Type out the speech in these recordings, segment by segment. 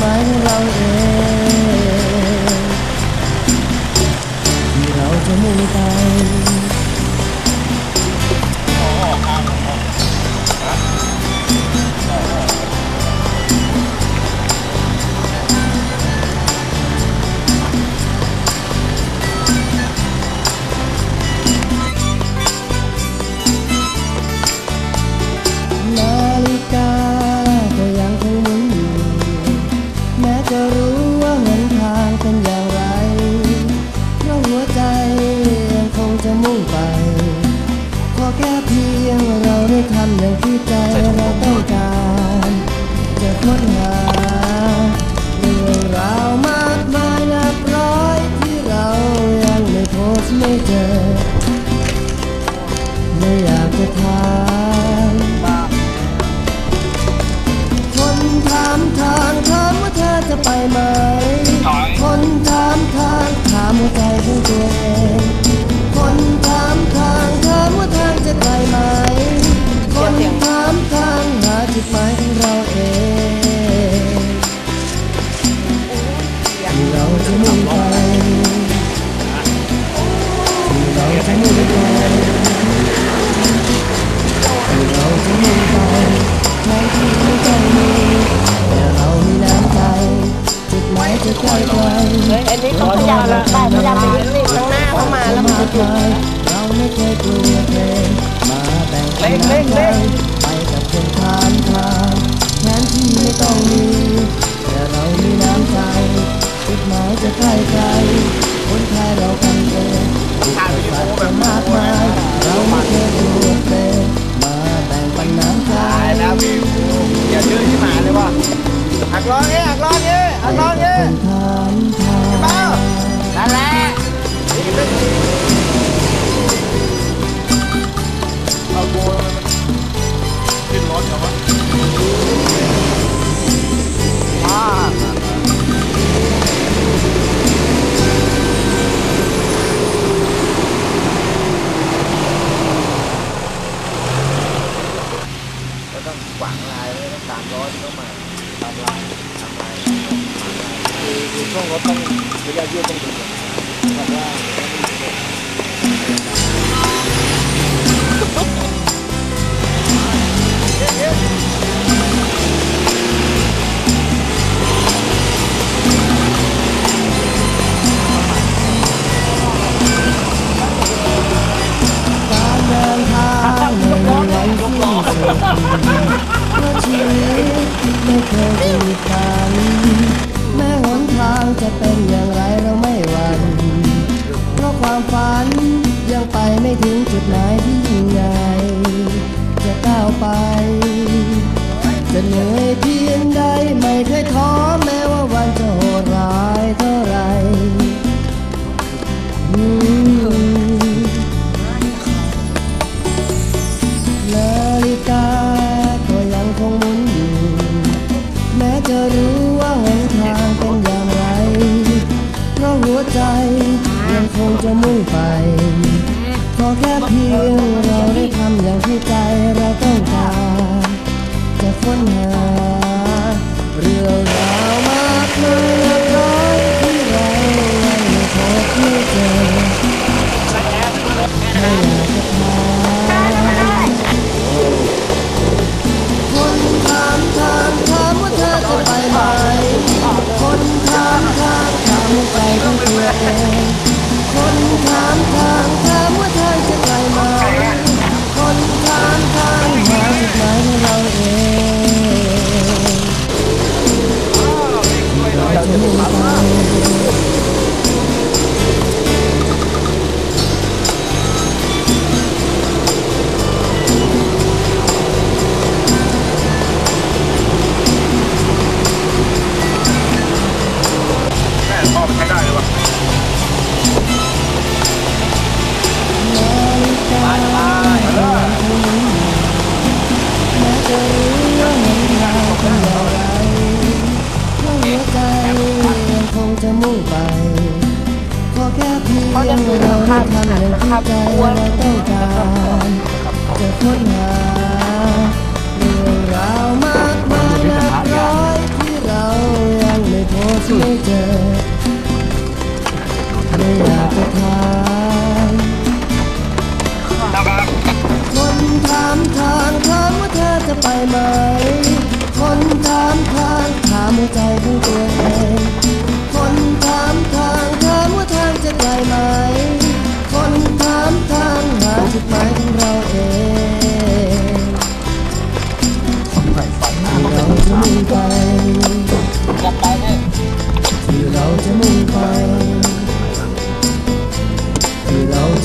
mới lâu my เร่งเร่งเร่งไปกับเส้นทางทาง gotong gotong beli aja gotong. Yeah, yeah. Yeah. เพียงเราได้ทำอย่างที่ใจเราต้องการจะค้นหา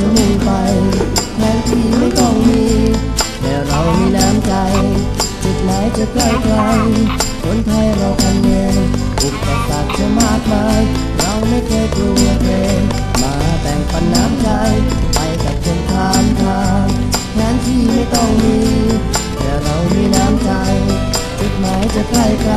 จะมุ่งไปแทนที่ไม่ต้องมี แต่เรามีน้ำใจ จุดหมายจะใกล้ไกลคนไทยเรากันเองอุปสรรคจะมากมาย เราไม่เคยกลัวเกรงมาแบ่งปันน้ำใจ ไปกับคนทามทางแทนที่ไม่ต้องมี แต่เรามีน้ำใจ จุดหมายจะใกล้ไกล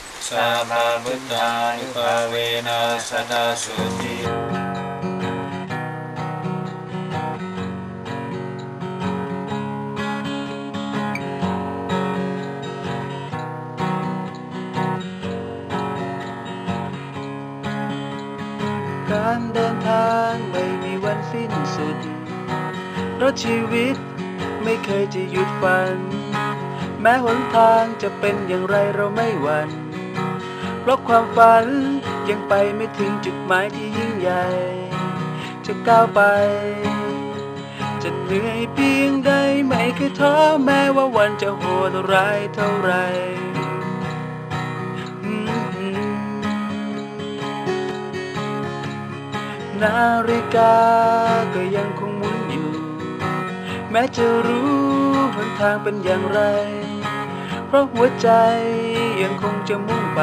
าเตภวันวันตรายโยสุขิติกายโกภวะอาภิวาทนาสิลิสานิจังมุตตาปจายโนจัตตารโอธรรมาราตันติอายุวันโนสุขังปาลังโมตุสัพพมังกลังราคันตุสัพพเทวตาสัพพบุตตานุภาเวนัสดาสุติการเดินทางไม่มีวันสิ้นสุด เพราะชีวิตไม่เคยจะหยุดฝัน แม้หนทางจะเป็นอย่างไรเราไม่หวั่น เพราะความฝันยังไปไม่ถึงจุดหมายที่ยิ่งใหญ่ จะก้าวไป จะเหนื่อยเพียงใดไม่เคยท้อแม้ว่าวันจะโหดร้ายเท่าไรนาฬิกาก็ยังคงหมุนอยู่ แม้จะรู้หนทางเป็นอย่างไร เพราะหัวใจยังคงจะมุ่งไป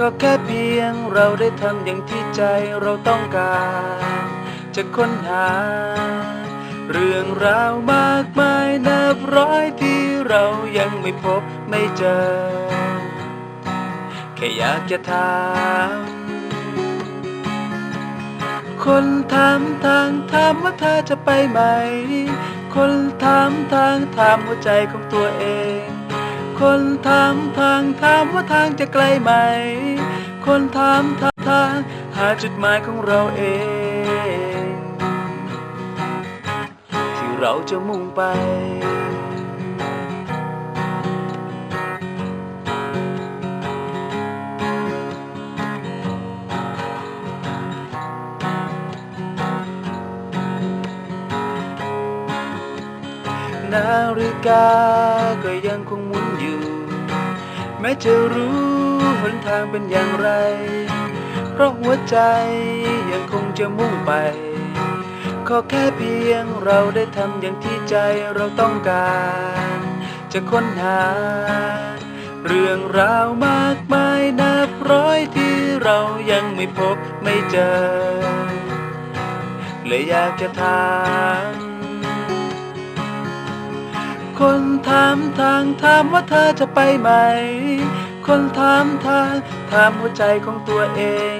ก็แค่เพียงเราได้ทำอย่างที่ใจเราต้องการ จะค้นหา เรื่องราวมากมายนับร้อยที่เรายังไม่พบไม่เจอ แค่อยากจะถามคนถามทางถามว่าเธอจะไปไหม คนถามทางถามหัวใจของตัวเอง คนถามทางถามว่าทางจะไกลไหม คนถามทางทางหาจุดหมายของเราเอง ที่เราจะมุ่งไปนาฬิกาก็ยังคง แม้จะรู้หนทางเป็นอย่างไร เพราะหัวใจยังคงจะมุ่งไป ขอแค่เพียงเราได้ทำอย่างที่ใจเราต้องการ จะค้นหา เรื่องราวมากมายนับร้อยที่เรายังไม่พบไม่เจอ เลยอยากจะถาม คนถามทางถามว่าเธอจะไปไหม คนถามทางถามหัวใจของตัวเอง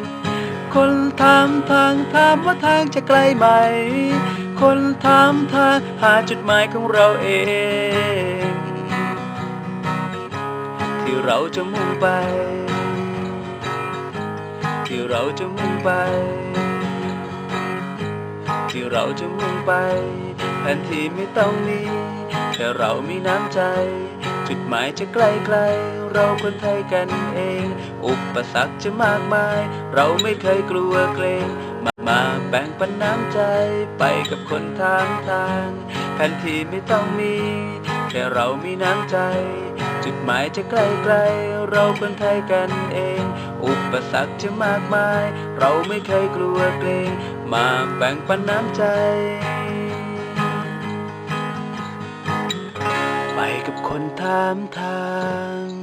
คนถามทางถามว่าทางจะไกลไหม คนถามทางหาจุดหมายของเราเอง ที่เราจะมุ่งไป ที่เราจะมุ่งไป ที่เราจะมุ่งไปแผนที่ไม่ต้องมี แค่เรามีน้ำใจ จุดหมายจะไกลไกลๆเราคนไทยกันเอง อุปสรรคจะมากมาย เราไม่เคยกลัวเกรง มามาแบ่งปันน้ำใจไปกับคนทางทางแผนที่ไม่ต้องมีแค่เรามีน้ำใจ จุดหมายจะไกลไกลๆเราคนไทยกันเอง อุปสรรคจะมากมาย เราไม่เคยกลัวเกรง มาแบ่งปันน้ำใจ กับคนถามทาง